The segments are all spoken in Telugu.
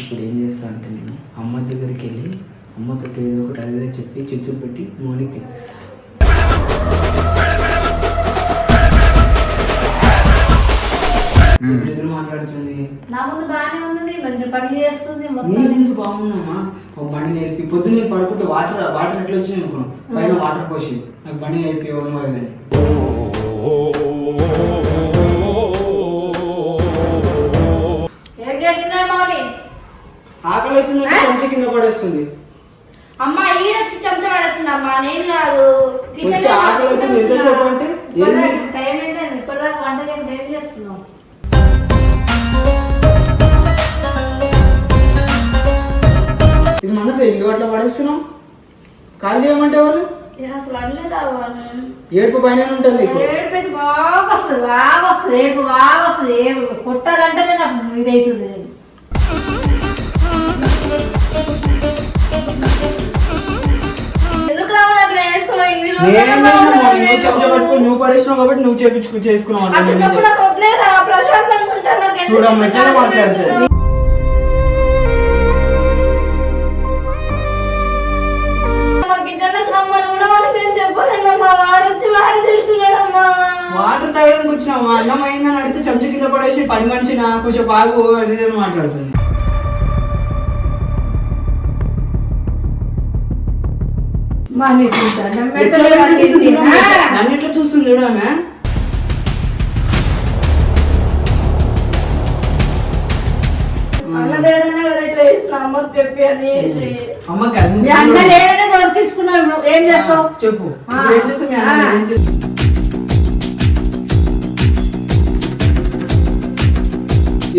ఇప్పుడు ఏం చేస్తా అంటే నేను అమ్మ దగ్గరికి వెళ్ళి అమ్మతో ఏదో ఒకటి అడిగితే చెప్పి చిచ్చు పెట్టి మోనికి తెప్పిస్తా ఎదురు ఎదురు మాట్లాడుతుంది నా ముందు బాగానే ఉన్నది మంచిగా పని చేస్తుంది నీ మొత్తం ముందు బాగున్నామా ఒక బండి నేర్పి పొద్దున్న పడుకుంటే వాటర్ వాటర్ ఎట్లా అనుకో పైన వాటర్ పోసి నాకు బండి నేర్పి ఇవ్వడం అది ఆకలి అవుతుంది కొంచెం కింద పడేస్తుంది. అమ్మ ఈడొచ్చి చెంచా పడేస్తుంది అమ్మ నేను కాదు. కిచెన్ ఆకలి అవుతుంది ఎంతసేపు అంటే ఏంది టైం ఏంటండి ఇప్పటిదాకా వంట చేయకుండా ఏం చేస్తున్నావు. ఇది మన ఇల్లు అట్లా పడేస్తున్నాం. ఖాళీ చేయమంటే ఇది అసలు రావాలి ఏడుపు పైన ఉంటుంది నీకు. ఏడుపు అయితే బాగా వస్తుంది బాగా వస్తుంది ఏడుపు బాగా వస్తుంది. కొట్టాలంటేనే నాకు ఇదవుతుంది నేను నువ్వు పడేసినావు కాబట్టి నువ్వు చేపించుకు చేసుకున్నావు చూడమ్మ, ఎట్లా మాట్లాడుతుంది? వాటర్ తాగడానికి వచ్చినావా? అన్నం అయిందని అడిగితే చెంచా కింద పడేసి పని మనిషి నా కొంచెం బాగు అది మాట్లాడుతుంది. నన్ను ఎట్లా చూస్తుంది చూడమే దొరికించుకున్నావు ఏం చేస్తావు? చెప్పు. ఏం చేస్తావు.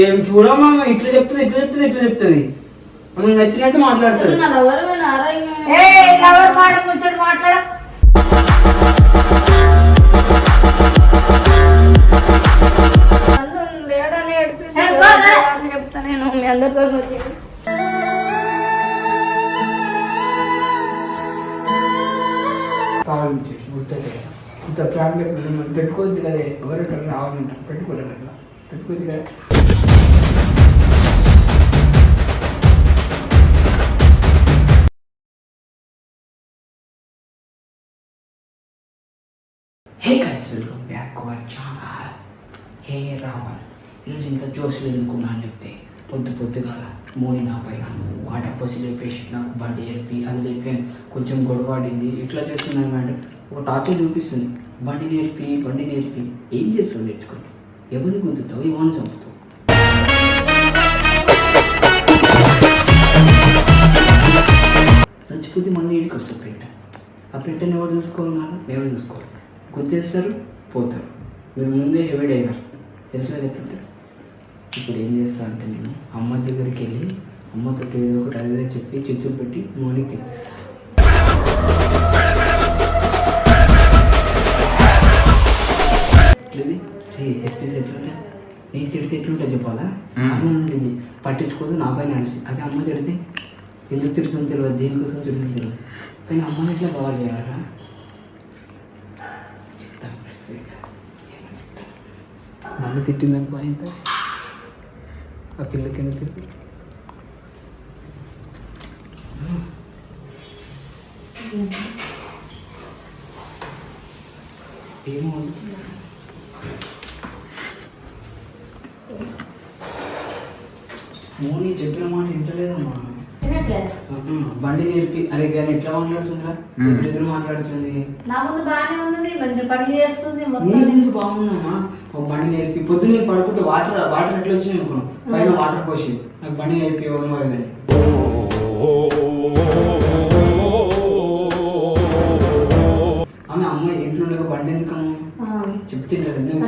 ఏం చూడమ్మా? ఇట్లా చెప్తుంది ఇట్లా చెప్తుంది ఇట్లా చెప్తుంది. మనకు నచ్చినట్టు మాట్లాడుతుంది మాట కూర్చొని మాట్లాడ. సరే, పో, రా. చెప్తా నేను మీ అందరితో ఇంత ప్రాంక్ పెట్టుకోవద్దు కదా. ఎవరు రావాలంటారు పెట్టుకోలేదు అట్లా పెట్టుకోవద్దు కదా. బ్యాక్వర్డ్ చాలా బ్యాక్ హే రావణ్ ఈరోజు ఇంత జోక్స్లు ఎందుకున్నా అని చెప్తే పొద్దు పొద్దుగా మూడి నా పైన వాటర్ పోసి లేపేసి నాకు బండి లేపి అది లేపి కొంచెం గొడవాడింది ఇట్లా చేస్తున్నాను మేడం? ఒక టార్చర్ చూపిస్తుంది. బండి నేర్పి బండి నేర్పి ఏం చేస్తావు నేర్చుకుని ఎవరిని గుద్దుతావు ఏమని చంపుతావు. చచ్చిపోతే మళ్ళీ ఇంటికి వస్తుంది పెంట? ఆ పెంటని ఎవరు చూసుకోవాలి మనం మేమే చూసుకోవాలి. గుర్తేస్తారు పోతారు. మీరు ముందే హెవీ డ్రైవర్ తెలుసు కదా ఎట్లుంటారు ఇప్పుడు ఏం చేస్తా అంటే నేను అమ్మ దగ్గరికి వెళ్ళి అమ్మతో ఏదో ఒకటి అడిగితే చెప్పి చిచ్చు పెట్టి మోనికి తెప్పిస్తా ఎట్లది? రే తెప్పిస్తే ఎట్లుంటా నేను తిడితే ఎట్లుంటా చెప్పాలా? అమ్మ ఉండింది. పట్టించుకోదు నా పైన అనిసి అదే అమ్మ తిడితే? ఎందుకు తిడుతుంది తెలియదు. దేనికోసం తిడుతుంది తెలియదు. కానీ అమ్మని ఎట్లా కవర్ చేయాలరా నన్ను తిట్టిందనుకో ఇంత ఆ పిల్ల కింద తిరిగి ఏమో మోని చెప్పిన మాట ఇంటలేదమ్మా బండి నేర్పి. అరే కానీ ఎట్లా మాట్లాడుతుందిరా? ఎదురు మాట్లాడుతుంది? నా ముందు బాగానే ఉన్నది మంచిగా పని చేస్తుంది నీ మొత్తం ముందు బాగున్నామా ఒక బండి నేర్పి. పొద్దున్న పడుకుంటే వాటర్ వాటర్ ఎట్లా వచ్చినాయి అనుకో పైన వాటర్ పోసి నాకు బండి నేర్పి ఇవ్వడం అది. ఆమె అమ్మ ఇంట్లో ఉండగా బండి ఎందుకమ్మా? ఆ. చెప్తే నేను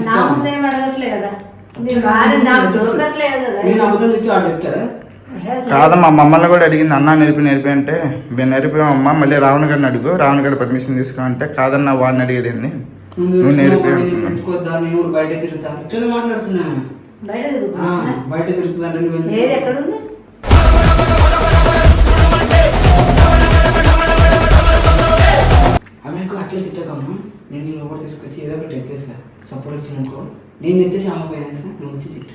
నేను అబద్ధం చెప్తే చెప్తారా కాదమ్మా మమ్మల్ని కూడా అడిగింది అన్న నేర్పి నేర్పి అంటే మేము నేర్పామమ్మా మళ్ళీ రావణ గారిని అడుగు రావణ గారి పర్మిషన్ తీసుకో అంటే కాదన్న వాడిని అడిగేది ఏంది? నువ్వు నేర్పి నేను బయట బయట అట్లా తిట్టకమ్మా. లోపల తీసుకొచ్చి ఏదో ఒకటి ఎత్తేస్తా. సపోర్ట్ నేను ఎత్తేసి అమ్మ వేస్తా నువ్వు వచ్చి తిట్టు.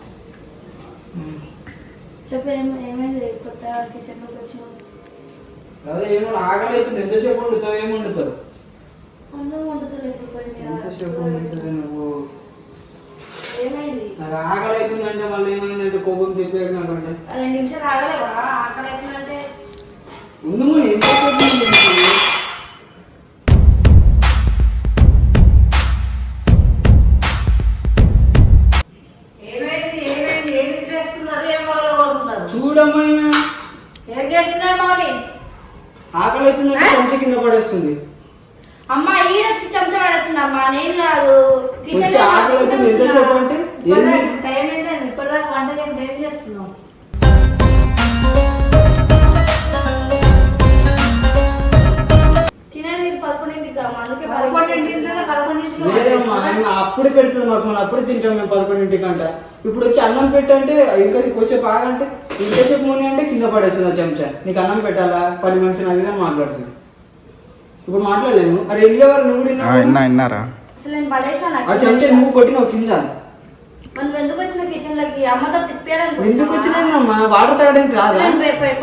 పగలగొట్టాలి ఇంకా చెప్పు ఏమ ఏమైంది? కొత్తగా కిచెన్లోకి వచ్చినావు. అదే ఏమో ఆకలి అవుతుంది. ఎంతసేపు వండుతావు? ఏం వండుతావు? అన్నం వండుతలేదు మీద ఎంతసేపు వండుతుంది నువ్వు? ఏమైంది? నాకు ఆకలి అవుతుందంటే మళ్ళీ ఏమైందంటే కోపం చెప్పారు నాకంటే రెండు నిమిషాలు ఆగలేవా? ఆకలి అవుతుందంటే ఉండు మరి, ఆయన అప్పుడు పెడుతుంది మాకు మనం అప్పుడు తింటాం మేము పదకొండింటికంట ఇప్పుడు వచ్చి అన్నం పెట్టంటే ఇంకా కొంచెంసేపు ఆగంటే ఇంతసేపు ముని అంటే కింద పడేస్తుంది ఆ చెంచా. నీకు అన్నం పెట్టాలా? పది మనిషి అది మాట్లాడుతుంది. ఇప్పుడు మాట్లాడలేము అరే ఇంట్లో వారు నువ్వు కూడా విన్నారా అసలు నేను పడేసిన ఆ చెంచా నువ్వు కొట్టినావు కింద. మనం ఎందుకు వచ్చిన కిచెన్లోకి అమ్మతో తిప్పారని ఎందుకు వచ్చిందమ్మా వాటర్ తాగడానికి రాదా?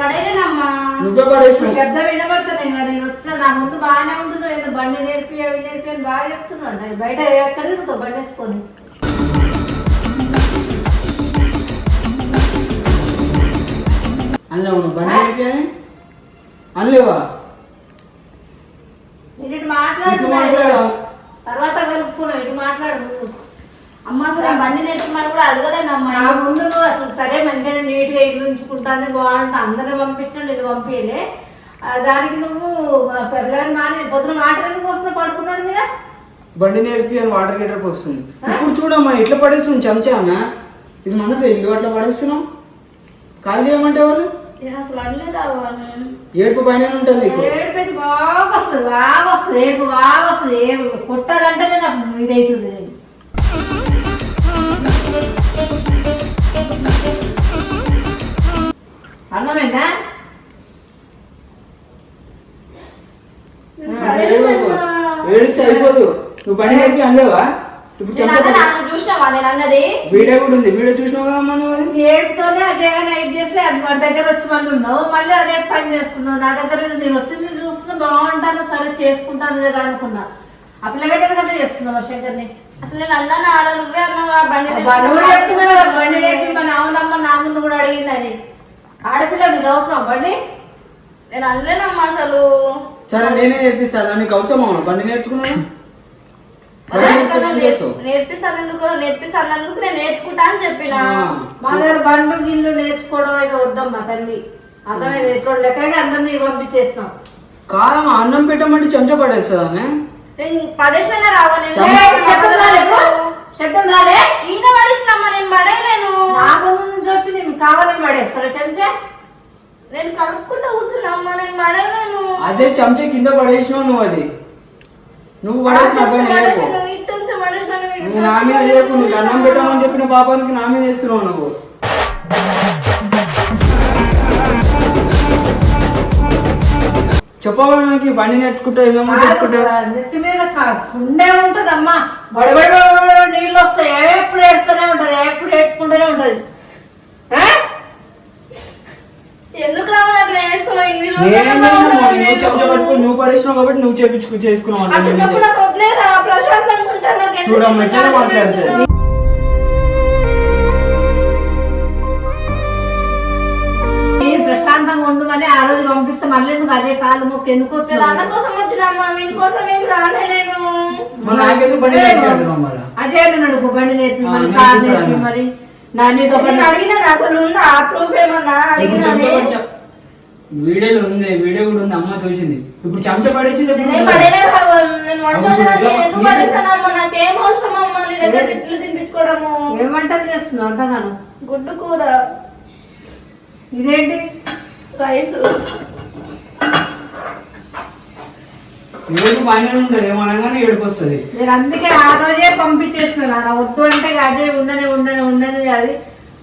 పడేలేనమ్మా నువ్వే పడేసినావు. శబ్దం వినబడుతున్నాయి కదా నేను వచ్చిన నా ముందు బాగానే ఉంటున్నావు. ఏదో బండి నేర్పి అవి నేర్పి అని బాగా చెప్తున్నాడు. బయట ఎక్కడ తిరుగుతావు బండి వేసుకొని నువ్వు బండి అని? అనలేవా నేను ఇటు ఇటు మాట్లాడుతున్నా మాట్లాడావు తర్వాత కలుపుకున్నావు ఇటు మాట్లాడు ముందు. అమ్మ అసలు బండి నేర్చుకున్నాను నా ముందు నువ్వు అసలు సరే మంచిగా నీట్గా ఇల్లు ఉంచుకుంటాను బాగుంటా అందరూ పంపించడం నేను పంపించలే దానికి నువ్వు పిల్లలని మానే పొద్దున వాటర్ ఎందుకు వస్తున్నా పడుకున్నాడు మీద? బండి నేర్పి అని వాటర్ గేటర్ వస్తుంది ఇప్పుడు చూడమ్మా ఇట్లా పడేస్తుంది చెంచామా ఇది మనతో ఇల్లు అట్లా పడేస్తున్నాం. కాల్ చేయమంటే వాళ్ళు అసలు అనలేదా ఏడుపు పైన ఉంటుంది నీకు ఏడుపైతే బాగా వస్తుంది బాగా వస్తుంది ఏడుపు బాగా వస్తుంది. ఏం కొట్టాలంటేనే నాకు ఇదవుతుంది అన్నమేనా? ఏడిస్తే అయిపోదు. నువ్వు ఇప్పుడు చూసినావా? నేను అన్నది. వీడియో కూడా ఉంది. వీడియో చూసినావు అది? ఏడుతోనే అజయ్ నైట్ చేస్తే అది వాడి దగ్గర వచ్చి మళ్ళీ ఉన్నావు. మళ్ళీ అదే పని చేస్తున్నావు. నా దగ్గర నేను వచ్చింది చూస్తున్నా బాగుంటాను సరే చేసుకుంటాను కదా అనుకున్నా. ఆ పిల్లగడ్డ కదా చేస్తున్నావు శంకర్ని? అసలు నేను అన్నాను? ఆడ నువ్వే అన్నావు? ఆ బండి బండి కూడా చెప్తున్నాడు కదా, బండి. లేపి మా నావునమ్మ నా ముందు కూడా అడిగింది అది. ఆడపిల్ల నీకు అవసరం బండి? నేను అనలేనమ్మా అసలు. సరే నేనే నేర్పిస్తాను నీకు అవసరమా? బండి నేర్చుకున్నాను బండి నేర్చుకుని ఏం చేస్తావు? నేను నేర్చుకుంటా అని చెప్పిన. ఆ. మా దగ్గర బండ్లు గిల్లు నేర్చుకోవడం అయితే వద్దమ్మా తల్లి. అర్థమైంది? ఎటువంటి లెక్కగా అందరినీ పంపించేస్తాం. కాదమ్మా అన్నం పెట్టమంటే చెంచా పడేస్తుంది ఆమె నేను పడేసినా రావా నేను ఏ, శబ్దం రాలే ఇప్పుడు? శబ్దం రాలే. ఈయన పడేసినమ్మా నేను పడేయలేను నా ముందు నుంచి వచ్చి నేను కావాలని పడేస్తారా చెంచా? నేను కలుపుకుంటూ కూర్చున్నామ్మా నేను పడేయలేను అదే చెంచా కింద పడేసినావు నువ్వు అది. నువ్వు పడేసిన నువ్వు నా మీద నీకు అన్నం పెట్టమని చెప్పిన పాపానికి నా మీద వేస్తున్నావు నువ్వు. చెప్పవాలి ఈ బండి నేర్చుకుంటా ఏమేమో చెప్పుకుంటా? నెత్తి మీద కుండే ఉంటదమ్మా. బడబడ నీళ్ళు వస్తాయి. ఎప్పుడు ఏడుస్తూనే ఉంటది ఎప్పుడు ఏడ్చుకుంటూనే ఉంటది? ఎందుకు నువ్వు పడేసినావు కాబట్టి నువ్వు చేపించుకు చేసుకున్నావు చూడమ్మా, ఎట్లా మాట్లాడుతుంది? ప్రశాంతంగా ఉండమని ఆ రోజు పంపిస్తే మళ్ళీ ఎందుకు అదే కాలు మొక్కు ఎందుకు నేను అన్న వచ్చిన కోసం వీని కోసం ఏం బండి నేర్పించాడు మళ్ళీ అజయ్ నడుపు బండి నేర్పి ఆ, మరి నేను కారు చూసాను. నేర్పి మరి. నా నీతో నేను పని అడిగినా అసలు ఉందా? ఆ ప్రూఫ్ ఏమన్నా ఇప్పుడు అడిగినా చెంచా కొంచెం. వీడియోలో ఉంది వీడియో కూడా ఉంది అమ్మ చూసింది. ఇప్పుడు చెంచా పడేసింది ఎప్పుడు? నేనేం పడేలేదు రా, నేను వంట అవును, వండడానికి చూడు, ఎందుకు నీకు- పడేసానమ్మా నాకేం అవసరం అమ్మా? నీ దగ్గర తిట్లు తినిపించుకోవడము. ఏం వంటలు చేస్తున్నావు అంతగాను? గుడ్డు కూర. ఇదేంటి? రైస్ ఏడుపు బాగానే ఉంటుంది ఏమనగానే ఏడుపు వస్తుంది నేను అందుకే ఆ రోజే పంపించేస్తున్నాను వద్దు అంటే అదే ఉండని ఉండని ఉండని అది.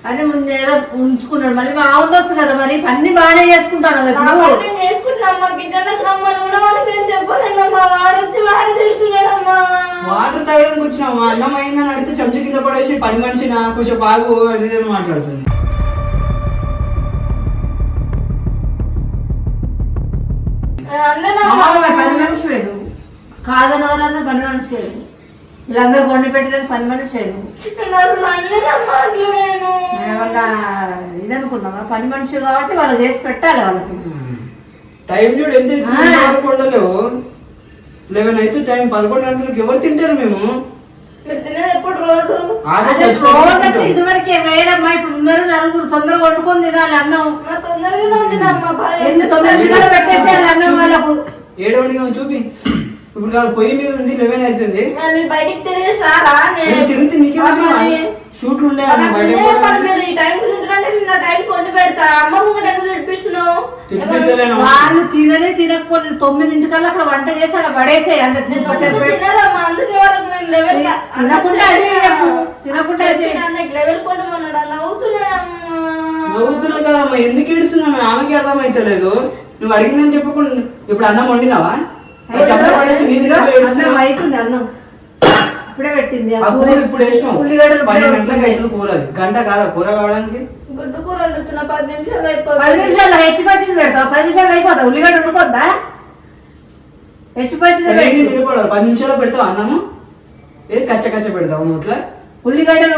అని ముందు ఏదో ఉంచుకున్నాడు. మళ్ళీ మా ఉండొచ్చు కదా మరి అన్ని బాగానే చేసుకుంటాను కదా ఇప్పుడు. నేను చేసుకుంటున్నామ్మా కిచెన్లకు రమ్మని కూడా మనకి నేను చెప్పలేనమ్మా వాడొచ్చి వాడి చేస్తున్నాడమ్మా. వాటర్ తాగడానికి వచ్చినాము అన్నం అయిందని అడిగితే చెంచా కింద పడేసి పని మనిషి నా కొంచెం బాగు అది మాట్లాడుతుంది. పని మనిషి వేరు కాదని ఎవరన్నా పని మనిషి వేరు వీళ్ళందరూ కొండి పెట్టడానికి పని మనిషి నేను ఏమన్నా ఇదనుకున్నామా పని మనిషి కాబట్టి వాళ్ళు చేసి పెట్టాలి వాళ్ళకి. టైం చూడు ఎంత ఉండలేవు లెవెన్ అయితే టైం పదకొండు గంటలకు ఎవరు తింటారు మేము? ఎప్పుడు రోజు. ఇదివరకే వేరమ్మా ఇప్పుడు ఉన్నారు నలుగురు తొందరగా వండుకొని తినాలి అన్నం. తొందరగా పెట్టేసేయాలి అన్నం వాళ్ళకు. ఏడో వండినావు చూపి. ఇప్పుడు పొయ్యి మీద ఉంది లెవెన్ అవుతుంది బయటికి తినేసారా? నేను తిరిగితే నీకే షూట్లు ఉండే ఈ టైం టైం కొండి పెడతా. అమ్మ ముంగట ఎందుకు తినిపిస్తున్నావు? వాళ్ళు తినని తినకపోతే తొమ్మిదింటికల్లా అక్కడ వంట చేసి అక్కడ పడేసేయి అంత. తిన్నారమ్మా అందుకే వాళ్ళకి నేను లెవెల్ తినకుండా. తినకుండా నవ్వుతున్నాడమ్మా కదమ్మా ఎందుకు ఏడుస్తున్నావు? ఆమెకి అర్థమైతలేదు. నువ్వు అడిగిందని చెప్పకుండా ఇప్పుడు అన్నం వండినావా? చెప్ప పడేసి ఏడుస్తున్నావు? అవుతుంది అన్నం. ఇప్పుడే పెట్టింది. ఆ కూర ఇప్పుడు వేసినావు ఉల్లిగడ్డలు ఇప్పుడే పన్నెండు గంటలకు పెట్టింది. అవుతుంది కూర అది. గంట కాదా కూర కావడానికి గుడ్డు కూర వండుతున్నా పది నిమిషాలు పది అయిపోతుంది నిమిషాలు హెచ్చి పచ్చింది పెడతావు పది నిమిషాలు అయిపోతావు ఉల్లిగడ్డ ఉడుకోద్దా హెచ్చి పచ్చింది సరే పెట్టు. నిలబడాలి పది నిమిషాలు పెడతావు అన్నము? ఏది కచ్చ కచ్చ పెడతావు నోట్లో? ఉల్లిగడ్డలు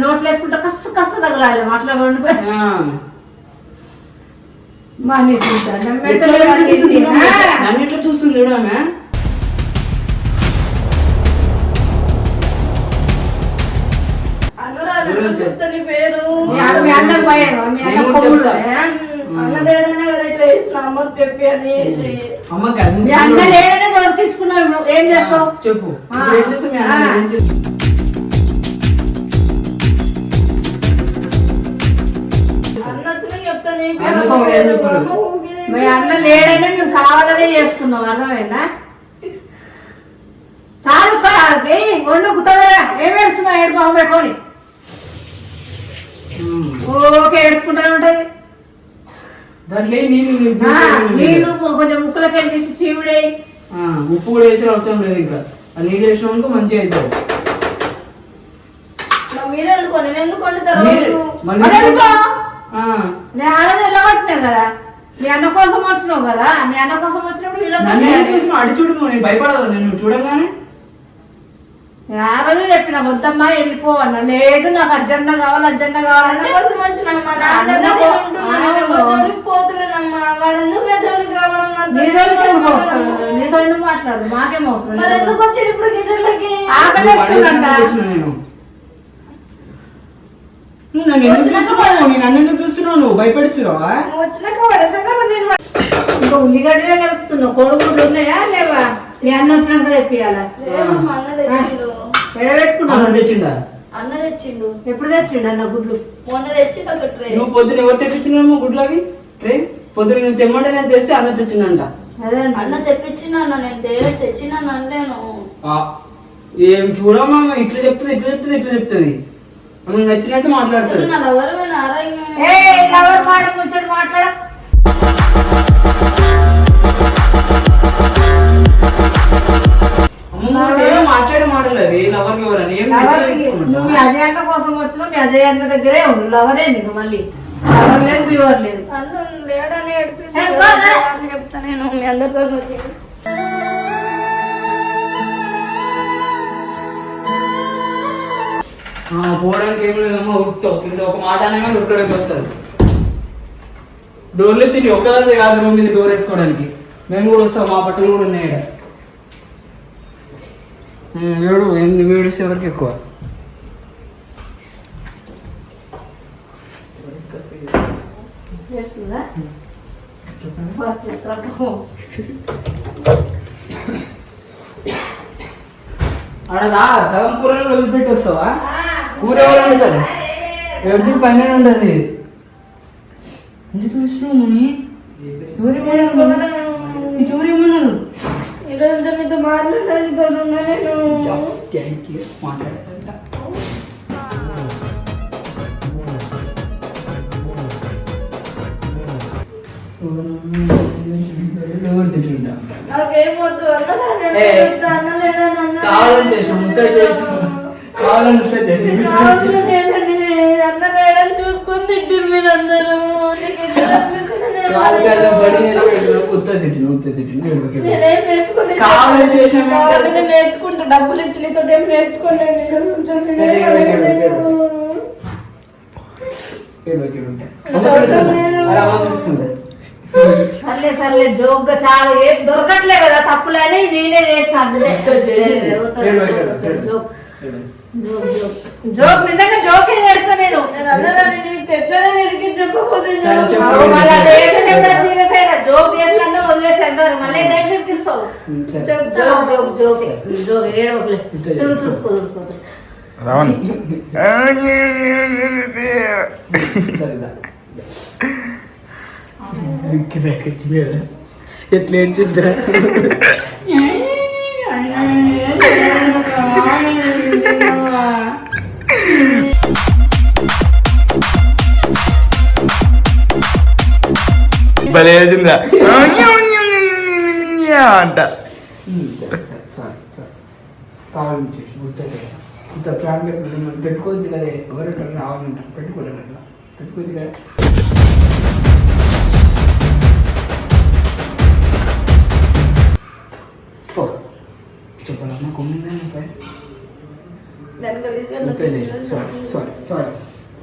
నోట్లు వేసుకుంటే కస్స కస్స తగలాలి. అట్లా వండిపోయి ఆ. మా నీకు దండం? ఆ. నన్ను ఎట్లా చూస్తుంది చూడు దొరికించుకున్నావు ఏం చేస్తావు? చెప్పు. మీ అన్న లేడనే మేము కావాలనే చేస్తున్నాం అర్థమైందా? చాలు కాకి వండు కుట్టదరా ఏం ఏడుస్తున్నావు ఏడు ఉమ్. ఓకే ఏడుచుకుంటూనే ఉంటది. దాంట్లో నీళ్ళు నీళ్ళు కొంచెం ముక్కలకి తీసి చీవుడే ఉప్పు కూడా వేసిన అవసరం లేదు ఇంకా. ఆ నీళ్ళు వేసిన అనుకో మంచిగా అవుతుంది నా మీరే వండుకోండి. నేను ఎందుకు వండుతారు కదా? మీ అన్న కోసం వచ్చినావు కదా? మీ అన్న కోసం వచ్చినప్పుడు వీళ్ళకి నన్ను ఏం పట్టినావు. చూసిన? అడి చూడు నేను భయపడాలి? నేను చూడగానే? నేను ఆ రోజు చెప్పిన వద్దమ్మా వెళ్ళిపో అన్న. లేదు నాకు అర్జెంట్ కావాలి అర్జెంట్ కావాలంటే కోసం వచ్చినమ్మా నా జోలికి పోతున్నానమ్మా వాడు ఎందుకు నా జోలికి రావడం నాతో ఎందుకు మాట్లాడు మాకేం అవసరం? మరి లేదు. ఎందుకు వచ్చాడు ఇప్పుడు ఆకలేస్తుందంట నువ్వు నన్ను ఎందుకు చూస్తున్నావు? నేను నన్ను ఎందుకు చూస్తున్నావు? నువ్వు వచ్చినాక నేను ఇంకా ఉల్లిగడ్డలే కలుపుతున్నావు. కొడుకులు ఉన్నాయా లేవా? నీ అన్న వచ్చినాక తెప్పియాలా? లేదమ్మా, అన్న తెచ్చిండు. అన్నం తెచ్చిండు? ఎప్పుడు తెచ్చిండు అన్న గుడ్లు? మొన్న తెచ్చి ఒక ట్రే. నువ్వు పొద్దున ఎవరు తెప్పించినావు గుడ్లవి రే పొద్దున నువ్వు తెమ్మంటే నేను తెస్తే అన్నం తెచ్చిందంట అదే అన్న అన్న తెప్పించిన అన్న నేను తే- తెచ్చినాను అంటేను ఆ, ఏం చూడమ్మా ఇట్లా చెప్తుంది ఇట్లా చెప్తుంది ఇట్లా చెప్తుంది. నచ్చినట్టు మాట్లాడుతుంది. మాట్లాడ. నువ్వు మాట్లాడే మాటలు అవి ఏం? నువ్వు మీ అజయ్ అన్న కోసం వచ్చినావు మీ అజయ్ అన్న దగ్గరే ఉండు. లవరే నీకు మళ్ళీ? లవర్ లేదు ప్యూర్ లేదు. అన్న లేడని ఏ, ఏడిపిస్తాడు. పో, రా. అని చెప్తా నేను? మీ అందరితో ఆ, పోవడానికి ఏం లేదమ్మా కింద ఒక మాట అనగా ఉరకడానికి వస్తుంది డోర్లు తిరిగి ఒక్కదాని కాదు రూమ్ మీద డోర్ వేసుకోవడానికి. మేము కూడా వస్తాం మా బట్టలు కూడా ఉన్నాయి వేడు ఎన్ని వేడు ఎవరికి ఎక్కువ. రా సగం కూరలు వదిలిపెట్టి వస్తావా కూర ఎవరు వండుతారు? ఏడ్చి పైన ఉండదు ఎందుకు పిలుస్తున్నావు ముని ఎవరేమన్నారు ఎవరేమన్నారు ఈరోజు నీతో ఉన్నా నేను. జస్ట్ థ్యాంక్ యూ మాట్లాడతా నాకేం వద్దు అన్నదా నేను ఏ. చెప్తా అన్నలేడా నన్ను? కావాలని చేసిన ముద్ద చేసిన కావాలని ముద్ద చేసిన కావాలని లేదని అన్న లేడని చూసుకొని తిట్టిరు మీరు అందరూ నేను కావాలని చేసిన కావాలని నేను నేర్చుకుంటా. డబ్బులు ఇచ్చి నీతో ఏం పడలేదు. సర్లే సర్లే జోక్గా చాలా ఏం దొరకట్లే కదా తప్పులని నేనే చేస్తాను జోక్ జోక్ జోక్ జోక్ నిజంగా జోకే చేస్తా నేను? ఎట్లనే చెప్పకపోతే జోక్ చేస్తాను వదిలేసేంటారు మళ్ళీ ఏంటంటే ఇప్పిస్తావు చెప్తా జోక్ జోక్ జోక్ జోక్ ఏడవకులే తుడు తుడుచుకో తుడుచుకో రావణ్ ఎట్లా ఏడ్చిందిరా భలే వేసిందిరా అంట. కావాలని చేసి ఇంత పెట్టుకోవద్దు కదా ఎవరు రావాలంటారు పెట్టుకోలేదు అట్లా పెట్టుకోవద్దు కదా చెప్పాలమ్మా తీసుకెళ్ళి సారీ సారీ సారీ